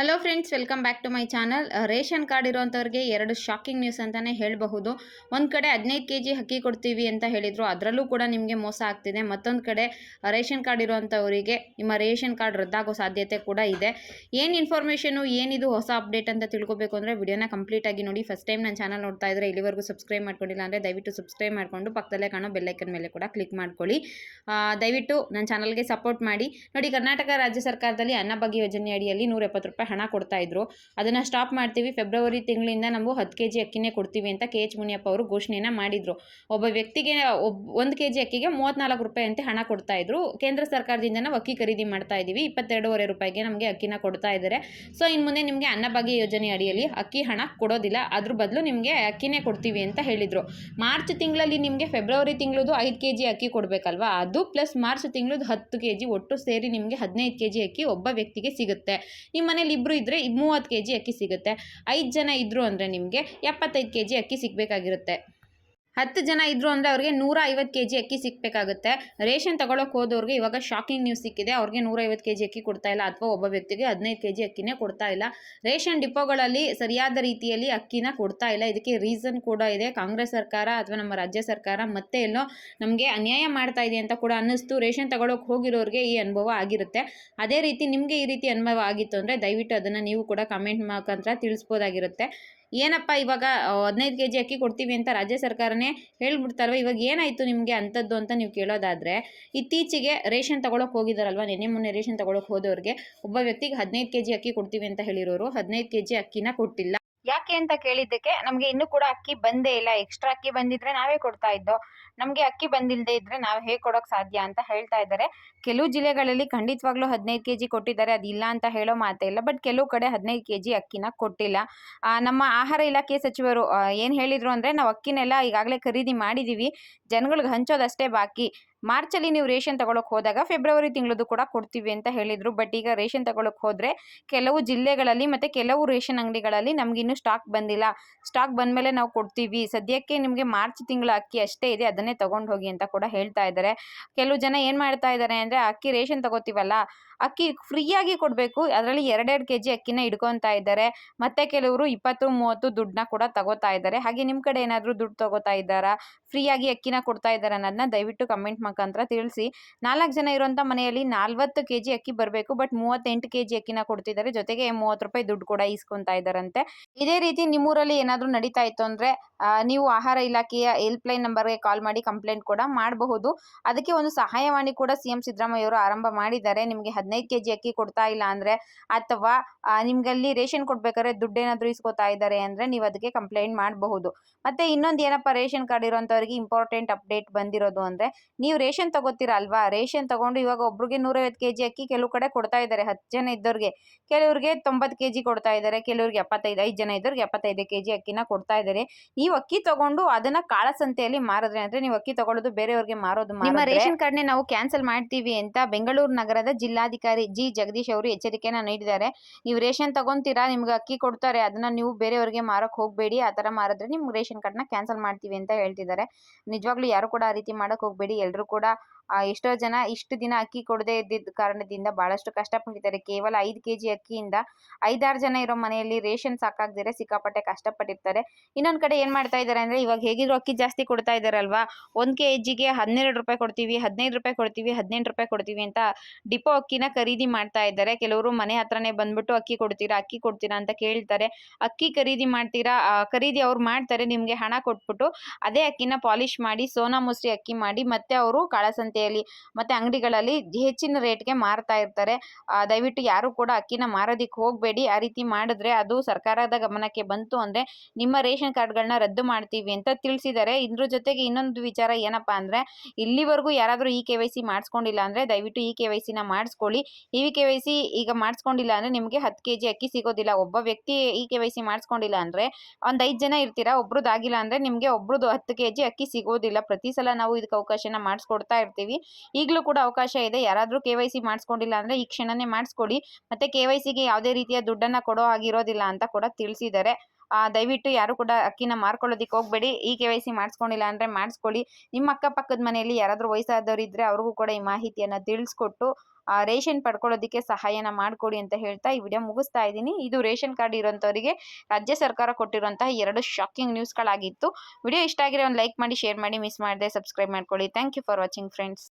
Hello friends welcome back to my channel ration card ಇರುವಂಥವ್ರಿಗೆ ಎರಡು shocking news ಅಂತಲೇ ಹೇಳಬಹುದು. ಒಂದು ಕಡೆ ಹದಿನೈದು ಕೆ ಜಿ ಅಕ್ಕಿ ಕೊಡ್ತೀವಿ ಅಂತ ಹೇಳಿದರು. ಅದರಲ್ಲೂ ಕೂಡ ನಿಮಗೆ ಮೋಸ ಆಗ್ತಿದೆ. ಮತ್ತೊಂದು ಕಡೆ ರೇಷನ್ ಕಾರ್ಡ್ ಇರುವಂಥವರಿಗೆ ನಿಮ್ಮ ರೇಷನ್ ಕಾರ್ಡ್ ರದ್ದಾಗೋ ಸಾಧ್ಯತೆ ಕೂಡ ಇದೆ. ಏನು ಇನ್ಫಾರ್ಮೇಷನು ಏನಿದು ಹೊಸ ಅಪ್ಡೇಟ್ ಅಂತ ತಿಳ್ಕೊಬೇಕು ಅಂದರೆ ವಿಡಿಯೋನ ಕಂಪ್ಲೀಟಾಗಿ ನೋಡಿ. ಫಸ್ಟ್ ಟೈಮ್ ನನ್ನ ಚಾನಲ್ ನೋಡ್ತಾ ಇದ್ದರೆ ಇಲ್ಲಿವರೆಗೂ ಸಬ್ಸ್ಕ್ರೈಬ್ ಮಾಡ್ಕೊಂಡಿಲ್ಲ ಅಂದರೆ ದಯವಿಟ್ಟು ಸಬ್ಸ್ಕ್ರೈಬ್ ಮಾಡಿಕೊಂಡು ಪಕ್ಕದಲ್ಲೇ ಕಾಣೋ ಬೆಲ್ಲೈಕನ್ ಮೇಲೆ ಕೂಡ ಕ್ಲಿಕ್ ಮಾಡ್ಕೊಳ್ಳಿ. ದಯವಿಟ್ಟು ನನ್ನ ಚಾನಲ್ಗೆ ಸಪೋರ್ಟ್ ಮಾಡಿ. ನೋಡಿ, ಕರ್ನಾಟಕ ರಾಜ್ಯ ಸರ್ಕಾರದಲ್ಲಿ ಅನ್ನಭಾಗ್ಯ ಯೋಜನೆ ಅಡಿಯಲ್ಲಿ ನೂರ ಎಪ್ಪತ್ತು ರೂಪಾಯಿ ಹಣ ಕೊಡ್ತಾ ಇದ್ರು. ಅದನ್ನ ಸ್ಟಾಪ್ ಮಾಡ್ತೀವಿ. ಫೆಬ್ರವರಿ ತಿಂಗಳಿಂದ ನಾವು ಹತ್ತು ಕೆ ಜಿ ಅಕ್ಕಿನೇ ಕೊಡ್ತೀವಿ ಅಂತ ಕೆ ಎಚ್ ಮುನಿಯಪ್ಪ ಅವರು ಘೋಷಣೆಯನ್ನು ಮಾಡಿದ್ರು. ಒಬ್ಬ ವ್ಯಕ್ತಿಗೆ ಒಬ್, ಒಂದು ಕೆ ಜಿ ಅಕ್ಕಿಗೆ ಮೂವತ್ತ್ನಾಲ್ಕು ರೂಪಾಯಿ ಅಂತ ಹಣ ಕೊಡ್ತಾ ಇದ್ರು. ಕೇಂದ್ರ ಸರ್ಕಾರದಿಂದ ಅಕ್ಕಿ ಖರೀದಿ ಮಾಡ್ತಾ ಇದ್ದೀವಿ ಇಪ್ಪತ್ತೆರಡೂವರೆ ರೂಪಾಯಿಗೆ ನಮಗೆ ಅಕ್ಕಿನ ಕೊಡ್ತಾ ಇದ್ದಾರೆ ಸೊ ಇನ್ ಮುಂದೆ ನಿಮಗೆ ಅನ್ನಭಾಗ್ಯ ಯೋಜನೆ ಅಡಿಯಲ್ಲಿ ಅಕ್ಕಿ ಹಣ ಕೊಡೋದಿಲ್ಲ. ಅದ್ರ ಬದಲು ನಿಮಗೆ ಅಕ್ಕಿನೇ ಕೊಡ್ತೀವಿ ಅಂತ ಹೇಳಿದರು. ಮಾರ್ಚ್ ತಿಂಗಳಲ್ಲಿ ನಿಮಗೆ ಫೆಬ್ರವರಿ ತಿಂಗಳದು ಐದು ಕೆ ಜಿ ಅಕ್ಕಿ ಕೊಡಬೇಕಲ್ವಾ? ಅದು ಪ್ಲಸ್ ಮಾರ್ಚ್ ತಿಂಗಳದು ಹತ್ತು ಕೆ ಜಿ ಒಟ್ಟು ಸೇರಿ ನಿಮಗೆ ಹದಿನೈದು ಕೆ ಜಿ ಅಕ್ಕಿ ಒಬ್ಬ ವ್ಯಕ್ತಿಗೆ ಸಿಗುತ್ತೆ. ನಿಮ್ಮ ಮನೇಲಿ ಇಬ್ಬರು ಇದ್ದರೆ ಮೂವತ್ತು ಕೆ ಜಿ ಅಕ್ಕಿ ಸಿಗುತ್ತೆ. ಐದು ಜನ ಇದ್ದರು ಅಂದರೆ ನಿಮಗೆ ಎಪ್ಪತ್ತೈದು ಕೆ ಜಿ ಅಕ್ಕಿ ಸಿಗಬೇಕಾಗಿರುತ್ತೆ. ಹತ್ತು ಜನ ಇದ್ದರು ಅಂದರೆ ಅವ್ರಿಗೆ ನೂರ ಐವತ್ತು ಕೆ ಅಕ್ಕಿ ಸಿಗಬೇಕಾಗುತ್ತೆ ರೇಷನ್ ತಗೊಳಕ್ಕೆ ಹೋದವ್ರಿಗೆ ಇವಾಗ ಶಾಕಿಂಗ್ ನ್ಯೂಸ್ ಸಿಕ್ಕಿದೆ. ಅವ್ರಿಗೆ ನೂರ ಐವತ್ತು ಕೆ ಜಿ ಅಕ್ಕಿ ಕೊಡ್ತಾ ಇಲ್ಲ ಅಥವಾ ಒಬ್ಬ ವ್ಯಕ್ತಿಗೆ ಹದಿನೈದು ಕೆ ಜಿ ಅಕ್ಕಿನೇ ಕೊಡ್ತಾ ಇಲ್ಲ. ರೇಷನ್ ಡಿಪೋಗಳಲ್ಲಿ ಸರಿಯಾದ ರೀತಿಯಲ್ಲಿ ಅಕ್ಕಿನ ಕೊಡ್ತಾ ಇಲ್ಲ. ಇದಕ್ಕೆ ರೀಸನ್ ಕೂಡ ಇದೆ. ಕಾಂಗ್ರೆಸ್ ಸರ್ಕಾರ ಅಥವಾ ನಮ್ಮ ರಾಜ್ಯ ಸರ್ಕಾರ ಮತ್ತೆ ಎಲ್ಲೋ ನಮಗೆ ಅನ್ಯಾಯ ಮಾಡ್ತಾ ಇದೆ ಅಂತ ಕೂಡ ಅನ್ನಿಸ್ತು. ರೇಷನ್ ತಗೊಳಕ್ಕೆ ಹೋಗಿರೋರಿಗೆ ಈ ಅನುಭವ ಆಗಿರುತ್ತೆ. ಅದೇ ರೀತಿ ನಿಮಗೆ ಈ ರೀತಿ ಅನುಭವ ಆಗಿತ್ತು ಅಂದರೆ ದಯವಿಟ್ಟು ಅದನ್ನು ನೀವು ಕೂಡ ಕಮೆಂಟ್ ಮುಖಾಂತರ ತಿಳಿಸ್ಬೋದಾಗಿರುತ್ತೆ. ಏನಪ್ಪ ಇವಾಗ ಹದಿನೈದು ಕೆ ಜಿ ಅಕ್ಕಿ ಕೊಡ್ತೀವಿ ಅಂತ ರಾಜ್ಯ ಸರ್ಕಾರನೇ ಹೇಳ್ಬಿಡ್ತಾರಲ್ವ? ಇವಾಗ ಏನಾಯಿತು ನಿಮಗೆ ಅಂಥದ್ದು ಅಂತ ನೀವು ಕೇಳೋದಾದರೆ, ಇತ್ತೀಚೆಗೆ ರೇಷನ್ ತಗೊಳಕ್ಕೆ ಹೋಗಿದ್ದಾರಲ್ವ ನೆನ್ನೆ ಮೊನ್ನೆ ರೇಷನ್ ತಗೊಳಕ್ಕೆ ಹೋದವ್ರಿಗೆ, ಒಬ್ಬ ವ್ಯಕ್ತಿಗೆ ಹದಿನೈದು ಕೆ ಜಿ ಅಕ್ಕಿ ಕೊಡ್ತೀವಿ ಅಂತ ಹೇಳಿರೋರು, ಹದಿನೈದು ಕೆ ಜಿ ಅಕ್ಕಿನ ಕೊಟ್ಟಿಲ್ಲ. ಯಾಕೆ ಅಂತ ಕೇಳಿದ್ದಕ್ಕೆ ನಮಗೆ ಇನ್ನೂ ಕೂಡ ಅಕ್ಕಿ ಬಂದೇ ಇಲ್ಲ. ಎಕ್ಸ್ಟ್ರಾ ಅಕ್ಕಿ ಬಂದಿದ್ರೆ ನಾವೇ ಕೊಡ್ತಾ ಇದ್ದೋ, ನಮಗೆ ಅಕ್ಕಿ ಬಂದಿಲ್ಲದೆ ಇದ್ರೆ ನಾವು ಹೇಗೆ ಕೊಡೋಕೆ ಸಾಧ್ಯ ಅಂತ ಹೇಳ್ತಾ ಇದ್ದಾರೆ. ಕೆಲವು ಜಿಲ್ಲೆಗಳಲ್ಲಿ ಖಂಡಿತವಾಗ್ಲೂ ಹದಿನೈದು ಕೆ ಜಿ ಕೊಟ್ಟಿದ್ದಾರೆ ಅದಿಲ್ಲ ಅಂತ ಹೇಳೋ ಮಾತೇ ಇಲ್ಲ. ಬಟ್ ಕೆಲವು ಕಡೆ ಹದಿನೈದು ಕೆ ಜಿ ಅಕ್ಕಿನ ಕೊಟ್ಟಿಲ್ಲ. ನಮ್ಮ ಆಹಾರ ಇಲಾಖೆ ಸಚಿವರು ಏನು ಹೇಳಿದರು ಅಂದರೆ ನಾವು ಅಕ್ಕಿನೆಲ್ಲ ಈಗಾಗಲೇ ಖರೀದಿ ಮಾಡಿದ್ದೀವಿ ಜನಗಳಿಗೆ ಹಂಚೋದಷ್ಟೇ ಬಾಕಿ. ಮಾರ್ಚಲ್ಲಿ ನೀವು ರೇಷನ್ ತಗೊಳಕ್ಕೆ ಹೋದಾಗ ಫೆಬ್ರವರಿ ತಿಂಗಳದು ಕೂಡ ಕೊಡ್ತೀವಿ ಅಂತ ಹೇಳಿದರು. ಬಟ್ ಈಗ ರೇಷನ್ ತಗೊಳಕ್ಕೆ ಹೋದರೆ ಕೆಲವು ಜಿಲ್ಲೆಗಳಲ್ಲಿ ಮತ್ತು ಕೆಲವು ರೇಷನ್ ಅಂಗಡಿಗಳಲ್ಲಿ ನಮಗಿನ್ನೂ ಸ್ಟಾಕ್ ಬಂದಿಲ್ಲ. ಸ್ಟಾಕ್ ಬಂದಮೇಲೆ ನಾವು ಕೊಡ್ತೀವಿ. ಸದ್ಯಕ್ಕೆ ನಿಮಗೆ ಮಾರ್ಚ್ ತಿಂಗಳ ಅಕ್ಕಿ ಅಷ್ಟೇ ಇದೆ. ಅದನ್ನೇ ತೊಗೊಂಡು ಹೋಗಿ ಅಂತ ಕೂಡ ಹೇಳ್ತಾ ಇದ್ದಾರೆ ಕೆಲವು ಜನ ಏನು ಮಾಡ್ತಾ ಇದ್ದಾರೆ ಅಂದರೆ ಅಕ್ಕಿ ರೇಷನ್ ತಗೋತೀವಲ್ಲ ಅಕ್ಕಿ ಫ್ರೀಯಾಗಿ ಕೊಡಬೇಕು. ಅದರಲ್ಲಿ ಎರಡೆರಡು ಕೆ ಜಿ ಅಕ್ಕಿನ ಇಡ್ಕೊತಾ ಇದ್ದಾರೆ. ಮತ್ತೆ ಕೆಲವರು ಇಪ್ಪತ್ತು, ಮೂವತ್ತು ದುಡ್ಡನ್ನ ಕೂಡ ತಗೋತಾ ಇದ್ದಾರೆ. ಹಾಗೆ ನಿಮ್ಮ ಕಡೆ ಏನಾದರೂ ದುಡ್ಡು ತಗೋತಾ ಇದ್ದಾರಾ? ಫ್ರೀಯಾಗಿ ಅಕ್ಕಿನ ಕೊಡ್ತಾ ಇದ್ದಾರೆ ಅನ್ನೋದನ್ನ ದಯವಿಟ್ಟು ಕಮೆಂಟ್ ಮುಖಾಂತರ ತಿಳಿಸಿ. ನಾಲ್ಕು ಜನ ಇರುವಂಥ ಮನೆಯಲ್ಲಿ ನಲ್ವತ್ತು ಕೆ ಜಿ ಅಕ್ಕಿ ಬರಬೇಕು, ಬಟ್ ಮೂವತ್ತೆಂಟು ಕೆ ಜಿ ಅಕ್ಕಿನ ಕೊಡ್ತಿದ್ದಾರೆ. ಜೊತೆಗೆ ಮೂವತ್ತು ರೂಪಾಯಿ ದುಡ್ಡು ಕೂಡ ಇಸ್ಕೊತಾ ಇದ್ದಾರಂತೆ. ಇದೇ ರೀತಿ ನಿಮ್ಮೂರಲ್ಲಿ ಏನಾದರೂ ನಡೀತಾ ಇತ್ತು ಅಂದರೆ ನೀವು ಆಹಾರ ಇಲಾಖೆಯ ಹೆಲ್ಪ್ಲೈನ್ ನಂಬರ್ಗೆ ಕಾಲ್ ಮಾಡಿ ಕಂಪ್ಲೇಂಟ್ ಕೂಡ ಮಾಡಬಹುದು. ಅದಕ್ಕೆ ಒಂದು ಸಹಾಯವಾಣಿ ಕೂಡ ಸಿ ಎಂ ಸಿದ್ದರಾಮಯ್ಯ ಅವರು ಆರಂಭ ಮಾಡಿದ್ದಾರೆ. ನಿಮಗೆ ಹದಿನೈದು ಕೆ ಜಿ ಅಕ್ಕಿ ಕೊಡ್ತಾ ಇಲ್ಲ ಅಂದರೆ ಅಥವಾ ನಿಮ್ಗೆ ಅಲ್ಲಿ ರೇಷನ್ ಕೊಡ್ಬೇಕಾದ್ರೆ ದುಡ್ಡೇನಾದರೂ ಇಸ್ಕೊತಾ ಇದ್ದಾರೆ ಅಂದರೆ ನೀವು ಅದಕ್ಕೆ ಕಂಪ್ಲೇಂಟ್ ಮಾಡಬಹುದು. ಮತ್ತು ಇನ್ನೊಂದು ಏನಪ್ಪ ರೇಷನ್ ಕಾರ್ಡ್ ಇರೋಂಥವ್ರಿಗೆ ಇಂಪಾರ್ಟೆಂಟ್ ಅಪ್ಡೇಟ್ ಬಂದಿರೋದು ಅಂದರೆ ನೀವು ರೇಷನ್ ತಗೋತೀರಲ್ವಾ ರೇಷನ್ ತಗೊಂಡು ಇವಾಗ ಒಬ್ರಿಗೆ ನೂರೈವತ್ತು ಕೆ ಜಿ ಅಕ್ಕಿ ಕೆಲವು ಕಡೆ ಕೊಡ್ತಾ ಇದ್ದಾರೆ ಹತ್ತು ಜನ ಇದ್ದವ್ರಿಗೆ. ಕೆಲವ್ರಿಗೆ ತೊಂಬತ್ತು ಕೆ ಜಿ ಕೊಡ್ತಾ ಇದ್ದಾರೆ ಕೆಲವ್ರಿಗೆ ಎಪ್ಪತ್ತೈದು ಐದು ಜನ ಇದ್ದವ್ರಿಗೆ ಎಪ್ಪತ್ತೈದು ಕೆ ಜಿ ಅಕ್ಕಿನ ಕೊಡ್ತಾ ಇದ್ದಾರೆ. ನೀವು ಅಕ್ಕಿ ತಗೊಂಡು ಅದನ್ನ ಕಾಳಸಂತೆಯಲ್ಲಿ ಮಾರಿದ್ರೆ ಅಂದ್ರೆ ನೀವು ಅಕ್ಕಿ ತಗೊಳ್ಳೋದು ಬೇರೆಯವ್ರಿಗೆ ಮಾರೋದು ನಿಮ್ಮ ರೇಷನ್ ಕಾರ್ಡ್ನೇ ನಾವು ಕ್ಯಾನ್ಸಲ್ ಮಾಡ್ತೀವಿ ಅಂತ ಬೆಂಗಳೂರು ನಗರದ ಜಿಲ್ಲಾಧಿಕಾರಿ ಜಿ ಜಗದೀಶ್ ಅವರು ಎಚ್ಚರಿಕೆಯನ್ನ ನೀಡಿದ್ದಾರೆ. ನೀವು ರೇಷನ್ ತಗೊಂತೀರಾ? ನಿಮ್ಗೆ ಅಕ್ಕಿ ಕೊಡ್ತಾರೆ. ಅದನ್ನ ನೀವು ಬೇರೆಯವರಿಗೆ ಮಾರಕ್ ಹೋಗಬೇಡಿ. ಆ ತರ ಮಾರಿದ್ರೆ ನಿಮ್ಗೆ ರೇಷನ್ ಕಾರ್ಡ್ನ ಕ್ಯಾನ್ಸಲ್ ಮಾಡ್ತೀವಿ ಅಂತ ಹೇಳ್ತಿದ್ದಾರೆ. ನಿಜವಾಗ್ಲೂ ಯಾರು ಕೂಡ ಆ ರೀತಿ ಮಾಡಕ್ ಹೋಗಬೇಡಿ. ಎಲ್ಲರೂ ಕೂಡ ಎಷ್ಟೋ ಜನ ಇಷ್ಟು ದಿನ ಅಕ್ಕಿ ಕೊಡದೇ ಇದ್ದಿದ್ದ ಕಾರಣದಿಂದ ಬಹಳಷ್ಟು ಕಷ್ಟಪಟ್ಟಿದ್ದಾರೆ. ಕೇವಲ ಐದು ಕೆ ಜಿ ಅಕ್ಕಿಯಿಂದ ಐದಾರು ಜನ ಇರೋ ಮನೆಯಲ್ಲಿ ರೇಷನ್ ಸಾಕಾಗದಿದ್ರೆ ಸಿಕ್ಕಾಪಟ್ಟೆ ಕಷ್ಟಪಟ್ಟಿರ್ತಾರೆ. ಇನ್ನೊಂದು ಕಡೆ ಏನು ಮಾಡ್ತಾ ಇದ್ದಾರೆ ಅಂದರೆ ಇವಾಗ ಹೇಗಿದ್ರು ಅಕ್ಕಿ ಜಾಸ್ತಿ ಕೊಡ್ತಾ ಇದ್ದಾರಲ್ವಾ? ಒಂದು ಕೆ ಜಿಗೆ ಹನ್ನೆರಡು ರೂಪಾಯಿ ಕೊಡ್ತೀವಿ, ಹದಿನೈದು ರೂಪಾಯಿ ಕೊಡ್ತೀವಿ, ಹದಿನೆಂಟು ರೂಪಾಯಿ ಕೊಡ್ತೀವಿ ಅಂತ ಡಿಪೋ ಅಕ್ಕಿನ ಖರೀದಿ ಮಾಡ್ತಾ ಇದ್ದಾರೆ. ಕೆಲವರು ಮನೆ ಹತ್ರನೇ ಬಂದ್ಬಿಟ್ಟು ಅಕ್ಕಿ ಕೊಡ್ತೀರಾ ಅಕ್ಕಿ ಕೊಡ್ತೀರಾ ಅಂತ ಕೇಳ್ತಾರೆ. ಅಕ್ಕಿ ಖರೀದಿ ಮಾಡ್ತೀರಾ ಖರೀದಿ ಅವ್ರು ಮಾಡ್ತಾರೆ, ನಿಮಗೆ ಹಣ ಕೊಟ್ಬಿಟ್ಟು ಅದೇ ಅಕ್ಕಿನ ಪಾಲಿಶ್ ಮಾಡಿ, ಸೋನಾ ಮುಸ್ರಿ ಅಕ್ಕಿ ಮಾಡಿ, ಮತ್ತೆ ಅವರು ಕಾಳಸಂತೆಯಲ್ಲಿ, ಮತ್ತೆ ಅಂಗಡಿಗಳಲ್ಲಿ ಹೆಚ್ಚಿನ ರೇಟ್ಗೆ ಮಾರ್ತಾ ಇರ್ತಾರೆ. ದಯವಿಟ್ಟು ಯಾರು ಕೂಡ ಅಕ್ಕಿನ ಮಾರೋದಿಕ್ಕೆ ಹೋಗಬೇಡಿ. ಆ ರೀತಿ ಮಾಡಿದ್ರೆ ಅದು ಸರ್ಕಾರದ ಗಮನಕ್ಕೆ ಬಂತು ಅಂದರೆ ನಿಮ್ಮ ರೇಷನ್ ಕಾರ್ಡ್ಗಳನ್ನ ರದ್ದು ಮಾಡ್ತೀವಿ ಅಂತ ತಿಳಿಸಿದ್ದಾರೆ. ಇದ್ರ ಜೊತೆಗೆ ಇನ್ನೊಂದು ವಿಚಾರ ಏನಪ್ಪಾ ಅಂದರೆ, ಇಲ್ಲಿವರೆಗೂ ಯಾರಾದರೂ ಇ ಕೆ ವೈ ಸಿ ಮಾಡಿಸ್ಕೊಂಡಿಲ್ಲ ಅಂದರೆ ದಯವಿಟ್ಟು ಇ ಕೆ ವೈ ಸಿನ ಮಾಡಿಸ್ಕೊಳ್ಳಿ. ಇ ಕೆ ವೈ ಸಿ ಈಗ ಮಾಡಿಸ್ಕೊಂಡಿಲ್ಲ ಅಂದ್ರೆ ನಿಮಗೆ ಹತ್ತು ಕೆ ಜಿ ಅಕ್ಕಿ ಸಿಗೋದಿಲ್ಲ. ಒಬ್ಬ ವ್ಯಕ್ತಿ ಇ ಕೆ ವೈ ಸಿ ಮಾಡಿಸ್ಕೊಂಡಿಲ್ಲ ಅಂದ್ರೆ, ಒಂದ್ ಐದು ಜನ ಇರ್ತೀರಾ ಒಬ್ರದ್ದು ಆಗಿಲ್ಲ ಅಂದ್ರೆ ನಿಮಗೆ ಒಬ್ರದ್ದು ಹತ್ತು ಕೆ ಜಿ ಅಕ್ಕಿ ಸಿಗೋದಿಲ್ಲ. ಪ್ರತಿ ಸಲ ನಾವು ಇದಕ್ಕೆ ಅವಕಾಶನ ಮಾಡಿಸ್ಕೊಡ್ತಾ ಇರ್ತೀವಿ. ಈಗಲೂ ಕೂಡ ಅವಕಾಶ ಇದೆ. ಯಾರಾದರೂ ಕೆ ವೈ ಸಿ ಮಾಡಿಸ್ಕೊಂಡಿಲ್ಲ ಅಂದ್ರೆ ಈ ಕ್ಷಣನೇ ಮಾಡಿಸ್ಕೊಡಿ. ಮತ್ತೆ ಕೆ ವೈ ಸಿಗೆ ಯಾವುದೇ ರೀತಿಯ ದುಡ್ಡನ್ನ ಕೊಡೋ ಆಗಿರೋದಿಲ್ಲ ಅಂತ ಕೂಡ ತಿಳಿಸಿದ್ದಾರೆ. ದಯವಿಟ್ಟು ಯಾರು ಕೂಡ ಅಕ್ಕಿನ ಮಾರ್ಕೊಳ್ಳೋದಿಕ್ಕೆ ಹೋಗಬೇಡಿ. ಈ ಕೆ ವೈ ಸಿ ಮಾಡಿಸ್ಕೊಂಡಿಲ್ಲ ಅಂದರೆ ಮಾಡಿಸ್ಕೊಳ್ಳಿ. ನಿಮ್ಮ ಅಕ್ಕಪಕ್ಕದ ಮನೆಯಲ್ಲಿ ಯಾರಾದರೂ ವಯಸ್ಸಾದವರು ಇದ್ದರೆ ಅವ್ರಿಗೂ ಕೂಡ ಈ ಮಾಹಿತಿಯನ್ನು ತಿಳಿಸ್ಕೊಟ್ಟು ಆ, ರೇಷನ್ ಪಡ್ಕೊಳ್ಳೋದಕ್ಕೆ ಸಹಾಯನ ಮಾಡಿಕೊಡಿ ಅಂತ ಹೇಳ್ತಾ ಈ ವಿಡಿಯೋ ಮುಗಿಸ್ತಾ ಇದ್ದೀನಿ. ಇದು ರೇಷನ್ ಕಾರ್ಡ್ ಇರೋಂಥವರಿಗೆ ರಾಜ್ಯ ಸರ್ಕಾರ ಕೊಟ್ಟಿರುವಂತಹ ಎರಡು ಶಾಕಿಂಗ್ ನ್ಯೂಸ್ಗಳಾಗಿತ್ತು. ವಿಡಿಯೋ ಇಷ್ಟ ಆಗಿರೋ ಒಂದು ಲೈಕ್ ಮಾಡಿ ಶೇರ್ ಮಾಡಿ ಮಿಸ್ ಮಾಡದೆ ಸಬ್ಸ್ಕ್ರೈಬ್ ಮಾಡ್ಕೊಳ್ಳಿ. Thank you for watching friends.